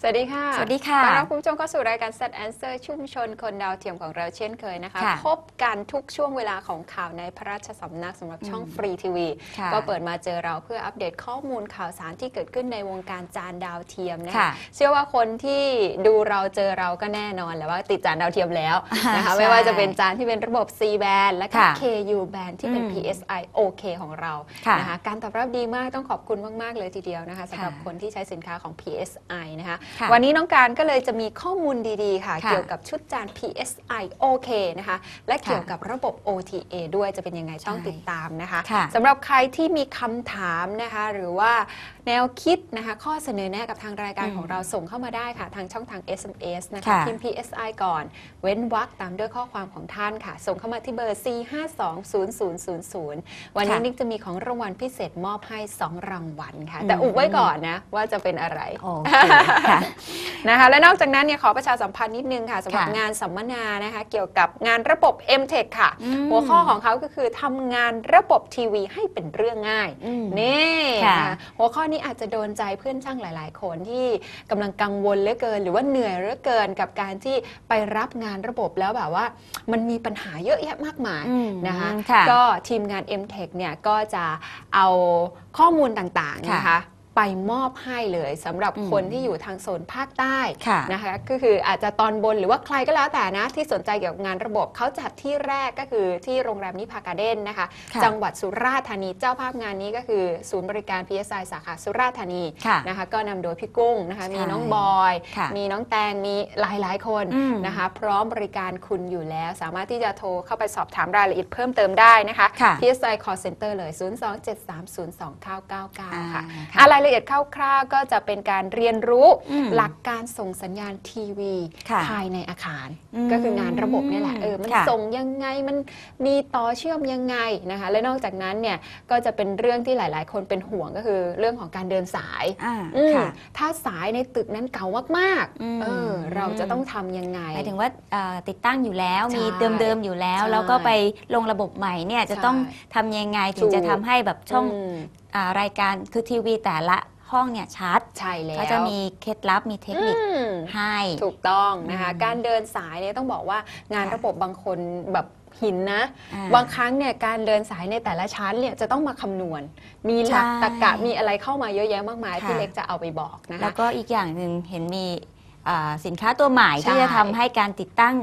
สวัสดีค่ะ สวัสดีค่ะต้อนรับคุณผู้ชมเข้าสู่รายการ Set Answer ชุมชนคนดาวเทียมของเราเช่นเคยนะคะค่ะพบกันทุกช่วงเวลาของข่าวในพระราชสำนักสำหรับช่องฟรีทีวีค่ะก็เปิดมาเจอเราเพื่ออัปเดตข้อมูลข่าวสารที่เกิดขึ้นในวงการจานดาวเทียมนะคะค่ะเชื่อว่าคนที่ดูเราเจอเราก็แน่นอนแหละว่าติดจานดาวเทียมแล้วนะคะใช่ไม่ว่าจะเป็นจานที่เป็นระบบ C band และก็ค่ะ KU band ที่เป็นอืม PSI OK ของเราค่ะนะคะการตอบรับดีมากต้องขอบคุณมาก ๆ เลยทีเดียวนะคะสำหรับค่ะคนที่ใช้สินค้าของ PSI นะคะค่ะวันนี้น้องการก็เลยจะมีข้อมูลดีๆค่ะ ค่ะเกี่ยวกับชุดจาน PSI OK นะคะ และเกี่ยวกับระบบ OTA ด้วยจะเป็นยังไงต้องใช่ติดตามนะคะค่ะ สำหรับใครที่มีคำถามนะคะ หรือว่าแนวคิดนะคะ ข้อเสนอแนะกับทางรายการอืมของเราส่งเข้ามาได้ค่ะ ทางช่องทาง SMS นะคะค่ะพิมพ์ PSI ก่อน เว้นวรรคตามด้วยข้อความของท่านค่ะ ส่งเข้ามาที่เบอร์ 4520000 วันนี้ค่ะ นิกจะมีของรางวัลพิเศษมอบให้ 2 รางวัลค่ะ แต่อุบไว้ก่อนนะว่าจะเป็นอะไร โอเคค่ะนะคะและนอกจากนั้นเนี่ยขอประชาสัมพันธ์นิดนึงค่ะสำหรับค่ะงานสัมมนานะคะเกี่ยวกับงานระบบ MTech ค่ะอืมหัวข้อของเขาก็คือทำงานระบบทีวีให้เป็นเรื่องง่ายอืมนี่ค่ะนะคะหัวข้อนี้อาจจะโดนใจเพื่อนช่างหลาย ๆ คนที่กำลังกังวลเหลือเกิน หรือว่าเหนื่อยเหลือเกินกับการที่ไปรับงานระบบแล้วแบบว่า มันมีปัญหาเยอะแยะมากมายอืมนะคะค่ะก็ทีมงาน MTech เนี่ยก็จะเอาข้อมูลต่างๆค่ะนะคะ ไปมอบให้เลยสำหรับอืมคนที่อยู่ทางโซนภาคใต้ค่ะนะคะก็คืออาจจะตอนบนหรือว่าใครก็แล้วแต่นะ ที่สนใจเกี่ยวกับงานระบบเขาจัดที่แรกก็คือที่โรงแรมนิพาการ์เด้นนะคะ ค่ะจังหวัดสุราษฎร์ธานีเจ้าภาพงานนี้ก็คือ ศูนย์บริการ PSI สาขาสุราษฎร์ธานีค่ะนะคะก็นำโดยพี่กุ้งนะคะใช่มีน้องบอย ค่ะมีน้องแตงมีหลายๆคนอืม นะคะ พร้อมบริการคุณอยู่แล้ว สามารถที่จะโทรเข้าไปสอบถามรายละเอียดเพิ่มเติมได้นะคะ ค่ะ PSI Call Center เลย 027302999 ค่ะอ่าค่ะอะรายละเอียดคร่าวๆก็จะเป็นการเรียนรู้อืมหลักการส่งสัญญาณทีวีค่ะภายในอาคารอืมก็คืองานระบบนี่แหละเออมันค่ะส่งยังไงมันมีต่อเชื่อมยังไงนะคะ และนอกจากนั้นเนี่ยก็จะเป็นเรื่องที่หลาย ๆ คนเป็นห่วงก็คือเรื่องของการเดินสายอ่าอืมค่ะถ้าสายในตึกนั้นเก่ามากอืมๆเออเราจะต้องทำยังไงหมายถึงว่าเอ่อติดตั้งอยู่แล้วใช่มีเดิมๆอยู่แล้วใช่แล้วก็ไปลงระบบใหม่เนี่ยจะใช่ต้องทำยังไงถึถูงกจะทำให้แบบช่องมอารายการคือทีวีแต่ละห้องเนี่ยชัดใช่แล้ว ก็จะมีเคล็ดลับมีเทคนิคอืมให้ ถูกต้องนะคะอืมการเดินสายเนี่ยต้องบอกว่างานค่ะระบบบางคนแบบหินนะ อ่าบางครั้งเนี่ยการเดินสายในแต่ละชั้นเนี่ยจะต้องมาคำนวณ มีหลักใช่ตรรกะมีอะไรเข้ามาเยอะแยะมากมาย ค่ะที่เล็กจะเอาไปบอกนะแล้วคะก็อีกอย่างหนึ่งเห็นมีอ่า สินค้าตัวใหม่ใช่ ที่จะทำให้การติดตั้ง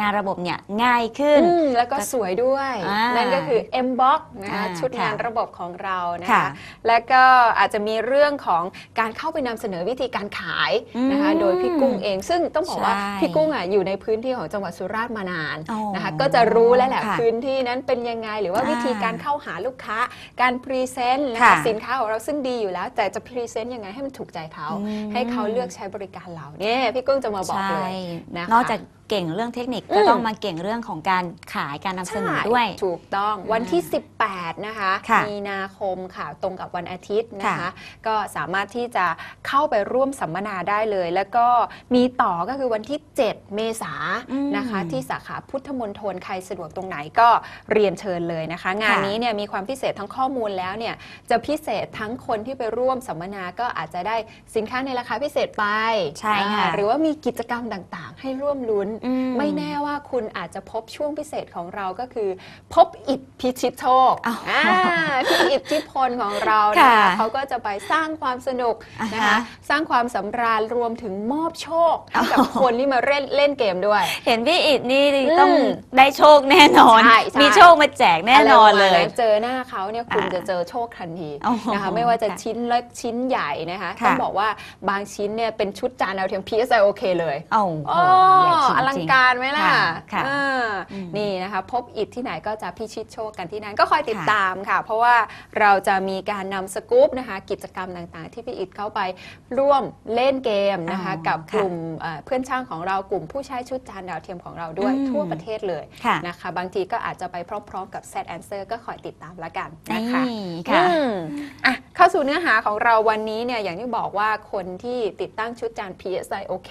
งานระบบเนี่ยง่ายขึ้น อืมแล้วก็สวยด้วย อ่านั่นั่นก็คือ M Box นะคะอ่าชุดงานค่ะระบบของเรานะค่ะคะแล้วก็อาจจะมีเรื่องของการเข้าไปนำเสนอวิธีการขายนะคะ อืมโดยพี่กุ้งเอง ซึ่งต้องบอกว่าใช่พี่กุ้งอะอยู่ในพื้นที่ของจังหวัดสุราษฎร์มานานอ๋อนะคะ ก็จะรู้แล้วแหละค่ะพื้นที่นั้นเป็นยังไง หรือว่าอ่าวิธีการเข้าหาลูกค้า การพรีเซนต์นะค่ะคะสินค้าของเราซึ่งดีอยู่แล้ว แต่จะพรีเซนต์ยังไงให้มันถูกใจเขา อืม ให้เขาเลือกใช้บริการเราเนี่ยพี่กุ้งจะมาบอกเลยนะคะนอกจาก เก่งเรื่องเทคนิคอืมก็ต้องมาเก่งเรื่องของการขายการนำเสนอใช่ด้วย ถูกต้องวันที่ 18 นะคะค่ะมีนาคมค่ะตรงกับวันอาทิตย์นะคะค่ะก็สามารถที่จะเข้าไปร่วมสัมมนาได้เลย แล้วก็มีต่อก็คือวันที่ 7 เมษายอืมนนะคะ ที่สาขาพุทธมณฑลใครสะดวกตรงไหนก็เรียนเชิญเลยนะคะ งานค่ะนี้เนี่ยมีความพิเศษทั้งข้อมูลแล้วเนี่ยจะพิเศษทั้งคนที่ไปร่วมสัมมนาก็อาจจะได้สินค้าในราคาพิเศษไปใช่ค่ะอ่าหรือว่ามีกิจกรรมต่างๆ ให้ร่วมลุ้นอืไม่แน่ว่าคุณอาจจะพบช่วงพิเศษของเราก็คือ พบอิทธิพิชิตโชคอ้าวอ่าพี่อิทธิพลของเรานะค่ะคะเขาก็จะไปสร้างความสนุกนะคะอ่าฮะสร้างความสำราญรวมถึงมอบโชคให้กับคนที่มาเล่นเล่นเกมด้วย เห็นพี่อิดนี่อืมต้องได้โชคแน่นอนใช่ใช่มีโชคมาแจกแน่นอนเลยะไรประมาณเจอหน้าเขาเนี่ยคุณอ่าจะเจอโชคทันทีโอ้โหนะคะไม่ว่าจะค่ะชิ้นเล็กชิ้นใหญ่นะคะค่ะต้องบอกว่าบางชิ้นเนี่ยเป็นชุดจานดาวเทียม PSI โอเคเลยโอ้โอ้ใหญ่จริงๆอลังการไหมล่ะค่ะค่ะอ่าอืมนี่นะคะพบอิฐที่ไหนก็จะพิชิตโชคกันที่นั้นก็คอยติดค่ะตามค่ะ เพราะว่าเราจะมีการนำสกู๊ปนะคะกิจกรรมต่างๆ ที่พี่อิฐเข้าไปร่วมเล่นเกมนะคะอ๋อกับค่ะกลุ่มเอ่อเพื่อนช่างของเรากลุ่มผู้ใช้ชุดจานดาวเทียมของเราด้วยอืมทั่วประเทศเลยค่ะนะคะ บางทีก็อาจจะไปพร้อมๆกับ Set Answer ก็คอยติดตามละกันนะคะนี่ค่ะอืมอะเข้า สู่เนื้อหาของเราวันนี้เนี่ยอย่างที่บอกว่าคนที่ติดตั้งชุดจาน PSI โอเค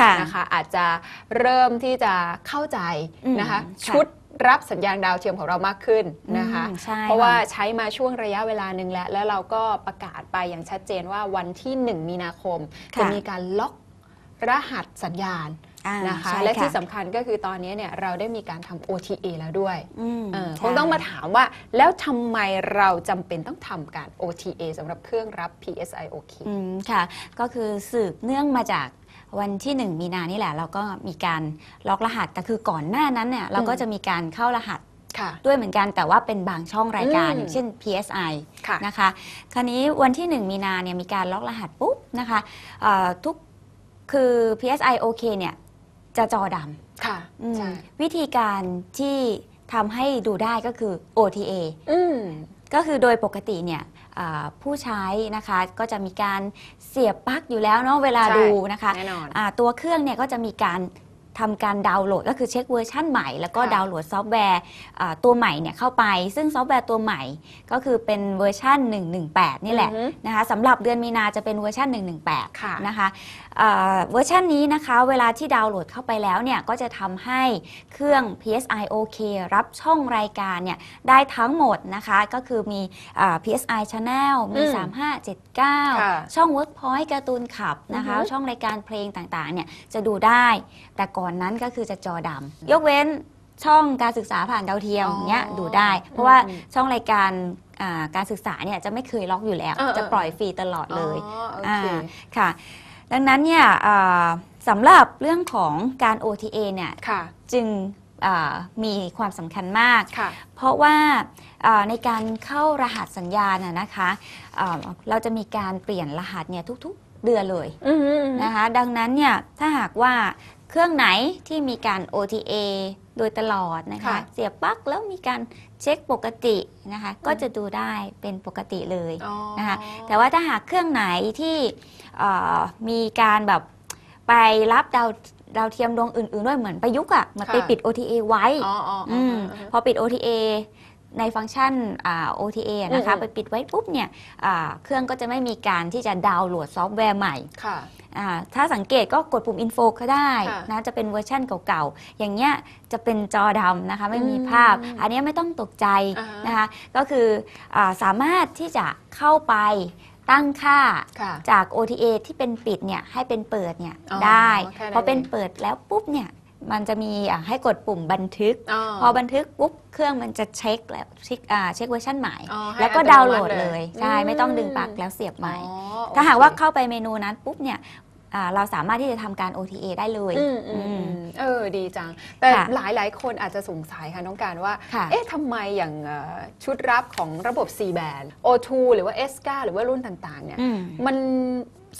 ค่ะนะคะอาจจะเริ่มที่จะเข้าใจนะคะอืมค่ะชุดรับสัญญาณดาวเทียมของเรามากขึ้นนะคะอืมใช่เพราะว่าค่ใช้มาช่วงระยะเวลาหนึ่งแล้ว แล้วเราก็ประกาศไปอย่างชัดเจนว่าวันที่ 1 มีนาคมค่ะจะมีการล็อกรหัสสัญญาณอ่า นะคะใช่และที่สำคัญก็คือตอนนี้เนี่ยเราได้มีการทำ OTA แล้วด้วยอืมเออใช่คงต้องมาถามว่าแล้วทำไมเราจำเป็นต้องทำการ OTA สำหรับเครื่องรับ PSI OK อืมค่ะ ก็คือสืบเนื่องมาจากวันที่ 1 มีนานี่แหละ เราก็มีการล็อกรหัส แต่คือก่อนหน้านั้นเนี่ยเราก็จะมีการเข้ารหัสค่ะด้วยเหมือนกันแต่ว่าเป็นบางช่องรายการอืมอย่างเช่น PSI ค่ะนะคะ คราวนี้วันที่ 1 มีนาเนี่ยมีการล็อกรหัสปุ๊บนะคะเอ่อทุกคือ PSI OK เนี่ย จะจอดำค่ะอืมใช่วิธีการที่ทำให้ดูได้ก็คือ OTA อืม ก็คือโดยปกติเนี่ยอ่าผู้ใช้นะคะก็จะมีการเสียบปลั๊กอยู่แล้วเนาะเวลาใช่ ดูนะคะแน่นอน อ่าตัวเครื่องเนี่ยก็จะมีการ ทำการดาวน์โหลดก็คือเช็คเวอร์ชันใหม่ แล้วก็ค่ะ ดาวน์โหลดซอฟต์แวร์อ่าตัวใหม่เนี่ยเข้าไป ซึ่งซอฟต์แวร์ตัวใหม่ก็คือเป็นเวอร์ชัน118 นี่แหละอือฮึนะคะสำหรับเดือนมีนาจะเป็นเวอร์ชัน118 ค่ะ นะคะอ่าเวอร์ชันนี้นะคะเวลาที่ดาวน์โหลดเข้าไปแล้วเนี่ยก็จะทำให้เครื่อง PSI OK รับช่องรายการเนี่ยได้ทั้งหมดนะคะก็คือมีอ่า PSI Channel มี อืม35ค่ะ79 ช่อง Workpoint การ์ตูนขับนะคะอือฮึช่องรายการเพลงต่างๆเนี่ยจะดูได้ แต่ก่อนนั้นก็คือจะจอดำยกเว้นช่องการศึกษาผ่านดาวเทียมอ๋อเนี้ยดูได้ เพราะว่าอืมช่องรายการอ่าการศึกษาเนี่ยจะไม่เคยล็อกอยู่แล้ว เออเออ จะปล่อยฟรีตลอดเลย อ๋อโอเค อ่าค่ะ ดังนั้นเนี่ยอ่าสำหรับเรื่องของการ OTA เนี่ยค่ะ จึงอ่ามีความสำคัญมาก ค่ะ เพราะว่าอ่าในการเข้ารหัสสัญญาณน่ะนะคะอ่าเราจะมีการเปลี่ยนรหัสเนี่ยทุกๆเดือนเลยอืม นะคะ ดังนั้นเนี่ยถ้าหากว่า เครื่องไหนที่มีการ OTA โดยตลอดนะคะ ค่ะ เสียบปลั๊กแล้วมีการเช็คปกตินะคะ ก็จะดูได้เป็นปกติเลย อ๋อ นะคะ แต่ว่าถ้าหากเครื่องไหนที่เอ่อมีการแบบไปรับดาวดาวเทียมดวงอื่น ๆ ด้วยเหมือนประยุกต์อะเหมือนไปค่ะ ปิด OTA ไว้อ๋ออ๋ออ๋ออืมอ๋อพอปิด OTA ในฟังก์ชันอ่า OTA อะนะคะอืมไปปิดไว้ปุ๊บเนี่ยอ่าเครื่องก็จะไม่มีการที่จะดาวน์โหลดซอฟต์แวร์ใหม่ค่ะอ่าถ้าสังเกตก็กดปุ่ม info ก็ได้ค่ะนะจะเป็นเวอร์ชั่นเก่าๆ อย่างเงี้ยจะเป็นจอดำนะคะไม่มีอืมภาพ อันเนี้ยไม่ต้องตกใจอ่าฮะนะคะก็คืออาสามารถที่จะเข้าไปตั้งค่าค่ะจาก OTA ที่เป็นปิดเนี่ยให้เป็นเปิดเนี่ยอ๋อได้แค่นั้นพอเป็นเองเปิดแล้วปุ๊บเนี่ย มันจะมีอะให้กดปุ่มบันทึก อ๋อ พอบันทึกปุ๊บเครื่องมันจะเช็คแล้วเช็คอ่าเช็คเวอร์ชันใหม่ อ๋อให้แล้วก็อัตโนมัติดาวน์โหลดเลย เลยใช่อืมไม่ต้องดึงปลั๊กแล้วเสียบใหม่ อ๋อโอเคถ้าหากว่าเข้าไปเมนูนั้นปุ๊บเนี่ยอ่าเราสามารถที่จะทำการ OTA ได้เลยอืมอืมอืมอืมเออดีจัง แต่ค่ะหลายหลายๆ คนอาจจะสงสัยค่ะน้องการว่า ค่ะ เอ๊ะทำไมอย่างเอ่อชุดรับของระบบ C band O2 หรือว่า S9 หรือว่ารุ่นต่างๆเนี่ย อืม มัน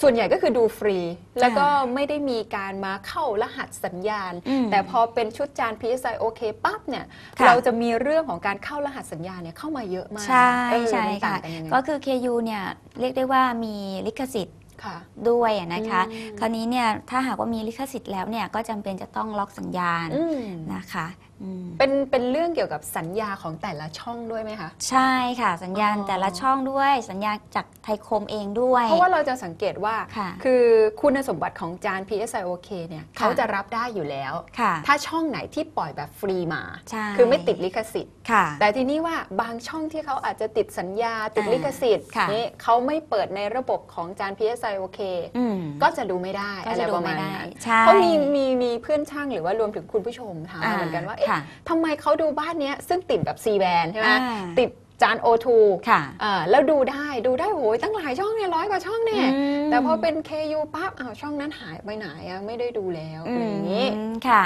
ส่วนใหญ่ก็คือดูฟรี แล้วก็ไม่ได้มีการมาเข้ารหัสสัญญาณอืมแต่พอเป็นชุดจาน PSI OK ปั๊บเนี่ยค่ะเราจะมีเรื่องของการเข้ารหัสสัญญาณเนี่ยเข้ามาเยอะมาก ใช่เออใช่มันต่าค่ะงกันยังไงก็คือ KU เนี่ยเรียกได้ว่ามีลิขสิทธิ์ค่ะด้วยอะนะคะอืมคราวนี้เนี่ยถ้าหากว่ามีลิขสิทธิ์แล้วเนี่ยก็จำเป็นจะต้องล็อกสัญญาณอืมนะคะอืม เป็นเป็นเรื่องเกี่ยวกับสัญญาของแต่ละช่องด้วยไหมคะ ใช่ค่ะ สัญญาณอ๋อ แต่ละช่องด้วย สัญญาณจากไทยคมเองด้วย เพราะว่าเราจะสังเกตว่าค่ะคือคุณสมบัติของจาน PSI OK เนี่ยค่ะเขาจะรับได้อยู่แล้ว ค่ะ ถ้าช่องไหนที่ปล่อยแบบฟรีมา ใช่คือไม่ติดลิขสิทธิ์ ค่ะ แต่ทีนี้ว่าบางช่องที่เขาอาจจะติดสัญญาติดอ่าลิขสิทธิ์ค่ะ นี่เขาไม่เปิดในระบบของจาน PSI OK อืมก็จะดูไม่ได้ก็อะไรจะดูประมาไม่ณได้นั้น ใช่ เพราะมีมีมีเพื่อนช่างหรือว่ารวมถึงคุณผู้ชมถามมาเหมือนกันว่าเอ๊ะค่ะทำไมเขาดูบ้านเนี้ยซึ่งติดแบบ C band ใช่ไหมอ่าติดจาน O2 ค่ะอ่าแล้วดูได้ดูได้โหยตั้งหลายช่องเนี่ยร้อยกว่าช่องเนี่ยอืมแต่พอเป็น KU ปั๊บอ้าวช่องนั้นหายไปไหนอะไม่ได้ดูแล้วอือะไรอย่างนี้มค่ะ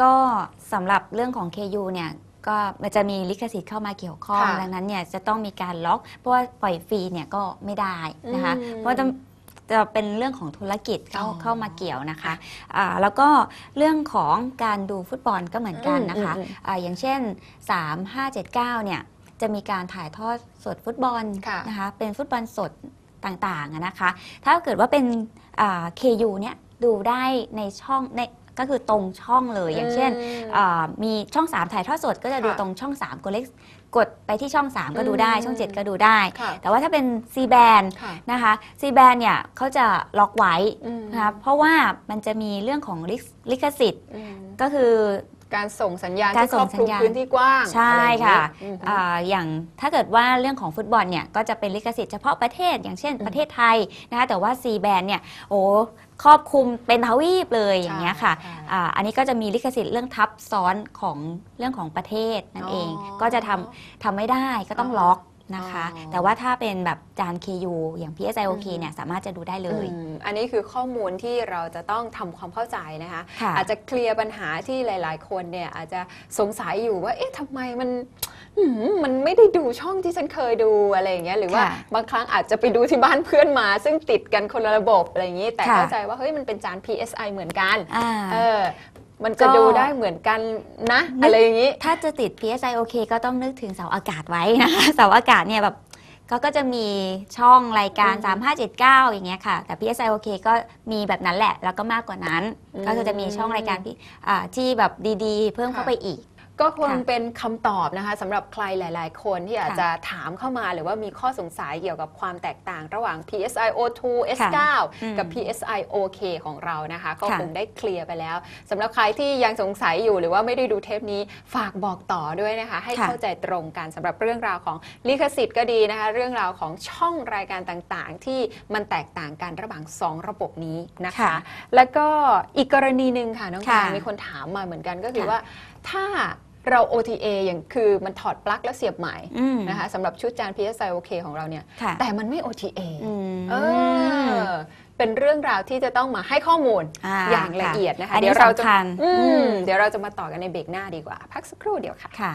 ก็สำหรับเรื่องของ KU เนี่ยก็มันจะมีลิขสิทธิ์เข้ามาเกี่ยวข้องค่ะดังนั้นเนี่ยจะต้องมีการล็อก เพราะว่าปล่อยฟรีเนี่ยก็ไม่ได้นะคะอืมเพราะ จะจะเป็นเรื่องของธุรกิจเข้าอ๋อเข้ามาเกี่ยวนะคะอ่าแล้วก็เรื่องของการดูฟุตบอลก็เหมือนกันนะคะอืมอืมอืมอ่าอย่างเช่น 3 5 7 9 เนี่ยจะมีการถ่ายทอดสดฟุตบอลค่ะนะคะเป็นฟุตบอลสดต่างๆอะนะคะ ถ้าเกิดว่าเป็นอ่า KU เนี่ยดูได้ในช่องในก็คือตรงช่องเลยอย่างเช่นมอ่ามีช่อง 3 ถ่ายทอดสดก็จะดูค่ะตรงช่อง 3กดเล็ก กดไปที่ช่อง 3 ก็ดูได้อืมช่อง 7 ก็ดูได้ ค่ะแต่ว่าถ้าเป็น C band ค่ะนะคะ C band เนี่ยเขาจะล็อกไว้อืม นะคะเพราะว่ามันจะมีเรื่องของลิขลิขสิทธิ์ อืม ก็คือ การส่งสัญญาณการที่ครอบคลุมส่งสัญญาณ พื้นที่กว้างใช่อไรอย่างค่ะนี้อืมอ่าอย่างถ้าเกิดว่าเรื่องของฟุตบอลเนี่ยก็จะเป็นลิขสิทธิ์เฉพาะประเทศอย่างเช่นอืมประเทศไทยนะคะแต่ว่า C band เนี่ยโอ้ครอบคลุมเป็นทวีปเลยอย่างเงี้ยค่ะใช่อ่าอันนี้ก็จะมีลิขสิทธิ์เรื่องทับซ้อนของเรื่องของประเทศนั่นเอง อ๋อก็จะทำทำไม่ได้ก็ต้องอ๋อล็อก นะคะ อ๋อ แต่ว่าถ้าเป็นแบบจาน KU อย่าง PSIOK อืมเนี่ยสามารถจะดูได้เลย อืมอันนี้คือข้อมูลที่เราจะต้องทำความเข้าใจนะคะ ค่ะอาจจะเคลียร์ปัญหาที่หลาย ๆ คนเนี่ยอาจจะสงสัยอยู่ว่า เอ๊ะทำไมมัน อืมมันไม่ได้ดูช่องที่ฉันเคยดูอะไรอย่างเงี้ยหรือว่าค่ะบางครั้งอาจจะไปดูที่บ้านเพื่อนมา ซึ่งติดกันคนละระบบอะไรอย่างงี้ แต่ค่ะ เข้าใจว่าเฮ้ยมันเป็นจาน PSI เหมือนกันอ่า เออมันจะก็ดูได้เหมือนกันนะนึกอะไรอย่างงี้ ถ้าจะติด PSIOK ก็ต้องนึกถึงเสาอากาศไว้นะคะ เสาอากาศเนี่ยแบบเขาก็จะมีช่องรายการ อืม3579 อย่างเงี้ยค่ะ แต่ PSIOK ก็มีแบบนั้นแหละ แล้วก็มากกว่านั้น อืมก็คือจะมีช่องรายการที่อ่าที่แบบดีๆ เพิ่มเข้าค่ะ ไปอีก ก็คงค่ะเป็นคำตอบนะคะสำหรับใครหลาย ๆ คนที่อาจค่ะจะถามเข้ามาหรือว่ามีข้อสงสัยเกี่ยวกับความแตกต่างระหว่าง PSI O2 S9 อืมกับ PSI OK ของเรานะคะ ก็ค่ะคงได้เคลียร์ไปแล้วสำหรับใครที่ยังสงสัยอยู่หรือว่าไม่ได้ดูเทปนี้ฝากบอกต่อด้วยนะคะ ให้ค่ะเข้าใจตรงกันสำหรับเรื่องราวของลิขสิทธิ์ก็ดีนะคะ เรื่องราวของช่องรายการต่าง ๆ ที่มันแตกต่างกันระหว่างสองระบบนี้นะคะค่ะแล้วก็อีกกรณีหนึ่งค่ะน้องค่ะกางมีคนถามมาเหมือนกันก็คือค่ะว่าถ้า เรา OTA อย่างคือมันถอดปลั๊กแล้วเสียบใหม่อืมนะคะสำหรับชุดจาน PSI OK ของเราเนี่ยค่ะแต่มันไม่ OTA อืมเออเป็นเรื่องราวที่จะต้องมาให้ข้อมูลอ่าอย่างละเอียดนะคะอันนี้เดี๋ยวเราจะสำคัญอือืมมเดี๋ยวเราจะมาต่อกันในเบรกหน้าดีกว่า พักสักครู่เดียวค่ะค่ะ